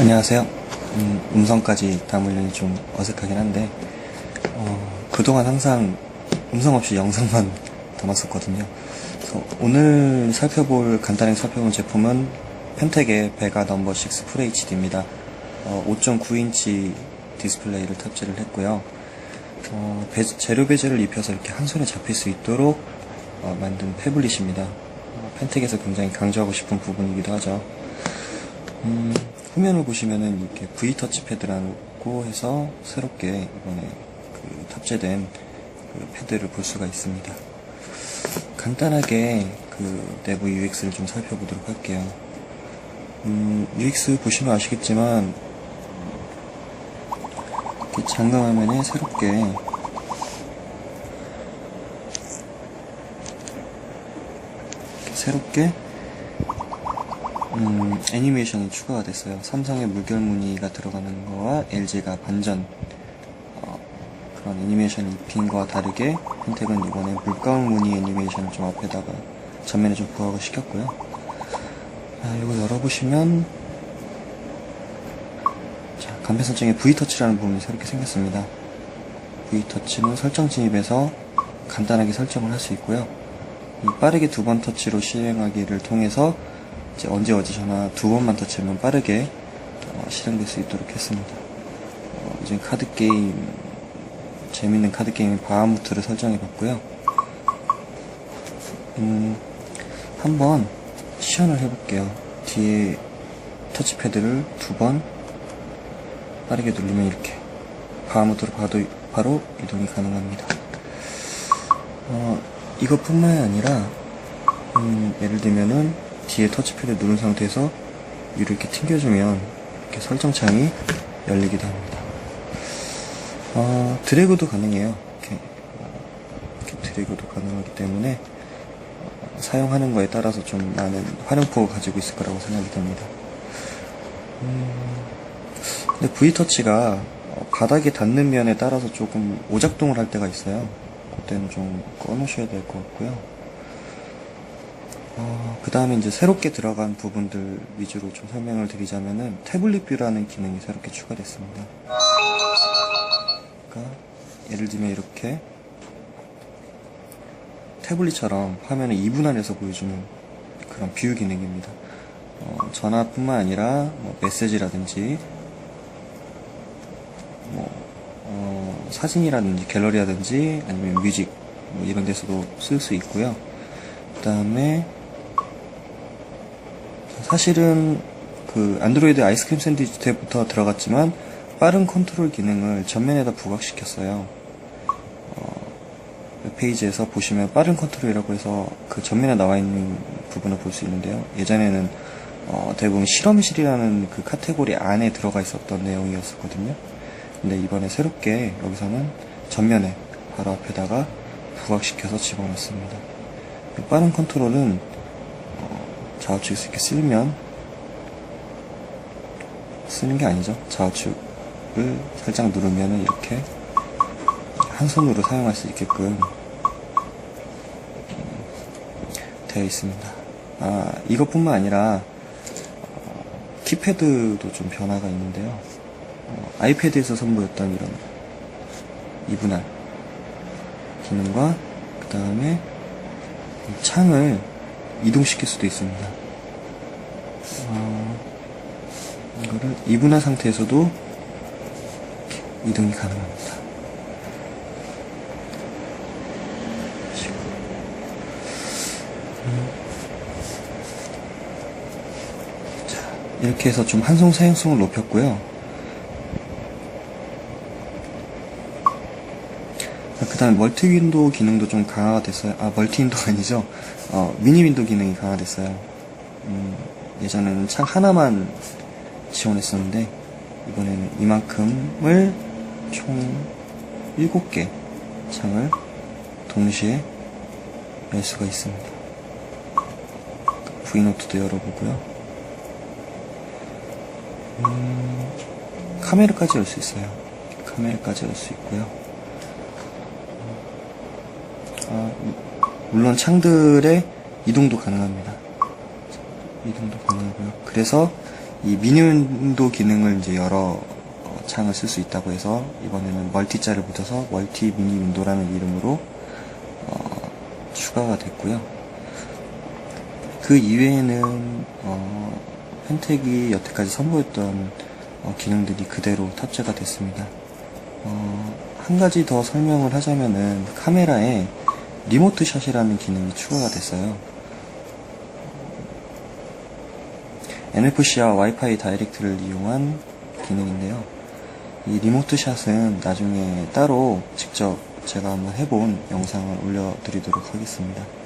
안녕하세요. 음, 음성까지 담으려니 좀 어색하긴 한데, 어, 그동안 항상 음성 없이 영상만 담았었거든요. 그래서 오늘 살펴볼, 간단하게 살펴볼 제품은 펜텍의 베가 넘버 6풀 HD입니다. 어, 5.9인치 디스플레이를 탑재를 했고요. 어, 배- 재료 베젤을 입혀서 이렇게 한 손에 잡힐 수 있도록 어, 만든 패블릿입니다. 어, 펜텍에서 굉장히 강조하고 싶은 부분이기도 하죠. 음, 후면을 보시면은 이렇게 V 터치패드라고 해서 새롭게 이번에 그 탑재된 그 패드를 볼 수가 있습니다. 간단하게 그 내부 UX를 좀 살펴보도록 할게요. 음, UX 보시면 아시겠지만 이렇게 잠금 화면에 새롭게 새롭게 음, 애니메이션이 추가가 됐어요. 삼성의 물결 무늬가 들어가는 거와 LG가 반전 어, 그런 애니메이션을 입힌 거와 다르게 펜텍은 이번에 물감 무늬 애니메이션을 좀 앞에다가 전면에 좀 부각을 시켰고요. 아, 이거 열어보시면 자, 간편 설정에 V터치라는 부분이 새롭게 생겼습니다. V터치는 설정 진입에서 간단하게 설정을 할 수 있고요. 이 빠르게 두 번 터치로 실행하기를 통해서 이제 언제 어디서나 두 번만 터치하면 빠르게 어, 실행될 수 있도록 했습니다. 어, 이제 카드 게임 재밌는 카드 게임 바하무트를 설정해 봤고요. 음, 한번 시연을 해볼게요. 뒤에 터치패드를 두 번 빠르게 누르면 이렇게 바하무트로 바로, 바로 이동이 가능합니다. 어, 이것뿐만이 아니라 음, 예를 들면은 뒤에 터치패드 누른 상태에서 위로 이렇게 튕겨주면 이렇게 설정창이 열리기도 합니다. 어, 드래그도 가능해요. 이렇게, 어, 이렇게 드래그도 가능하기 때문에 어, 사용하는 거에 따라서 좀 많은 활용폭을 가지고 있을 거라고 생각이 됩니다. 음, 근데 V터치가 어, 바닥에 닿는 면에 따라서 조금 오작동을 할 때가 있어요. 그때는 좀 꺼놓으셔야 될 것 같고요. 그 다음에 이제 새롭게 들어간 부분들 위주로 좀 설명을 드리자면은 태블릿 뷰라는 기능이 새롭게 추가됐습니다. 그러니까 예를 들면 이렇게 태블릿처럼 화면을 2분할해서 보여주는 그런 뷰 기능입니다. 어, 전화뿐만 아니라 뭐 메시지라든지 뭐 어, 사진이라든지 갤러리라든지 아니면 뮤직 뭐 이런 데서도 쓸 수 있고요. 그 다음에 사실은 그 안드로이드 아이스크림 샌드위치 때부터 들어갔지만 빠른 컨트롤 기능을 전면에다 부각시켰어요. 어, 웹페이지에서 보시면 빠른 컨트롤이라고 해서 그 전면에 나와 있는 부분을 볼 수 있는데요. 예전에는 어, 대부분 실험실이라는 그 카테고리 안에 들어가 있었던 내용이었었거든요. 근데 이번에 새롭게 여기서는 전면에 바로 앞에다가 부각시켜서 집어넣습니다. 그 빠른 컨트롤은 어, 좌우측에서 이렇게 쓸면 쓰는 게 아니죠. 좌우측을 살짝 누르면 이렇게 한 손으로 사용할 수 있게끔 음, 되어 있습니다. 아, 이것뿐만 아니라 어, 키패드도 좀 변화가 있는데요. 어, 아이패드에서 선보였던 이런 이분할 기능과 그 다음에 창을 이동시킬 수도 있습니다. 어, 이거를 이분할 상태에서도 이동이 가능합니다. 자, 이렇게 해서 좀 한송 사용성을 높였고요. 그 다음에 멀티 윈도우 기능도 좀 강화가 됐어요. 아, 멀티 윈도우가 아니죠. 어, 미니 윈도우 기능이 강화됐어요. 음, 예전에는 창 하나만 지원했었는데, 이번에는 이만큼을 총 7개 창을 동시에 열 수가 있습니다. V노트도 열어보고요. 음, 카메라까지 열 수 있어요. 카메라까지 열 수 있고요. 아, 물론 창들의 이동도 가능합니다. 이동도 가능하고요. 그래서 이 미니 윈도 기능을 이제 여러 어, 창을 쓸 수 있다고 해서 이번에는 멀티자를 붙여서 멀티 미니 윈도라는 이름으로 어, 추가가 됐고요. 그 이외에는 어, 펜텍이 여태까지 선보였던 어, 기능들이 그대로 탑재가 됐습니다. 어, 한 가지 더 설명을 하자면은 카메라에 리모트 샷이라는 기능이 추가가 됐어요. NFC와 와이파이 다이렉트를 이용한 기능인데요. 이 리모트 샷은 나중에 따로 직접 제가 한번 해본 영상을 올려드리도록 하겠습니다.